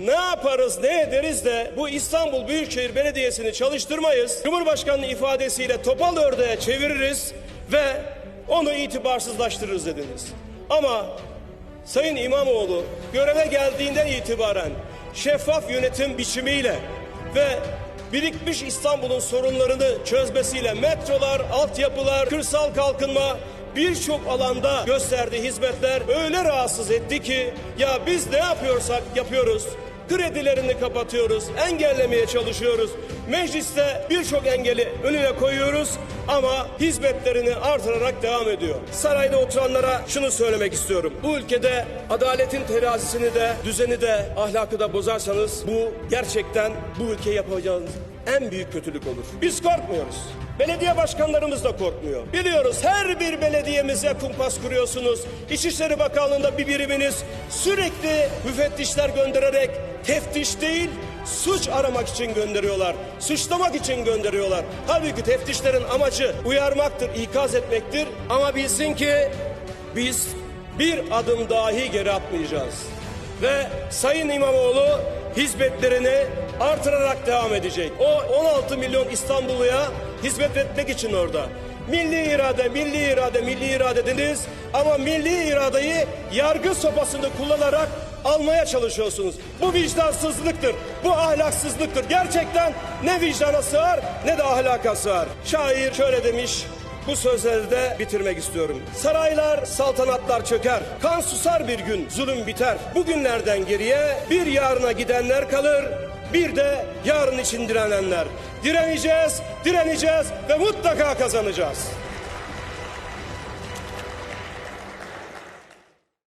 ne yaparız ne ederiz de bu İstanbul Büyükşehir Belediyesi'ni çalıştırmayız. Cumhurbaşkanının ifadesiyle topal ördeğe çeviririz ve onu itibarsızlaştırırız dediniz. Ama Sayın İmamoğlu göreve geldiğinden itibaren şeffaf yönetim biçimiyle ve birikmiş İstanbul'un sorunlarını çözmesiyle metrolar, altyapılar, kırsal kalkınma birçok alanda gösterdiği hizmetler öyle rahatsız etti ki ya biz ne yapıyorsak yapıyoruz. Kredilerini kapatıyoruz, engellemeye çalışıyoruz. Mecliste birçok engeli önüne koyuyoruz ama hizmetlerini artırarak devam ediyor. Sarayda oturanlara şunu söylemek istiyorum. Bu ülkede adaletin terazisini de, düzeni de, ahlakı da bozarsanız bu gerçekten bu ülkeye yapacağınız en büyük kötülük olur. Biz korkmuyoruz. Belediye başkanlarımız da korkmuyor. Biliyoruz her bir belediyemize kumpas kuruyorsunuz. İçişleri Bakanlığı'nda bir biriminiz sürekli müfettişler göndererek teftiş değil suç aramak için gönderiyorlar. Suçlamak için gönderiyorlar. Halbuki teftişlerin amacı uyarmaktır, ikaz etmektir. Ama bilsin ki biz bir adım dahi geri atmayacağız. Ve Sayın İmamoğlu hizmetlerini artırarak devam edecek. O 16 milyon İstanbulluya hizmet etmek için orada. Milli irade, milli irade, milli irade dediniz ama milli iradeyi yargı sopasını kullanarak almaya çalışıyorsunuz. Bu vicdansızlıktır, bu ahlaksızlıktır. Gerçekten ne vicdana sığar ne de ahlaka sığar. Şair şöyle demiş, bu sözleri de bitirmek istiyorum. Saraylar, saltanatlar çöker. Kan susar bir gün, zulüm biter. Bugünlerden geriye bir yarına gidenler kalır. Bir de yarın için direnenler. Direneceğiz, direneceğiz ve mutlaka kazanacağız.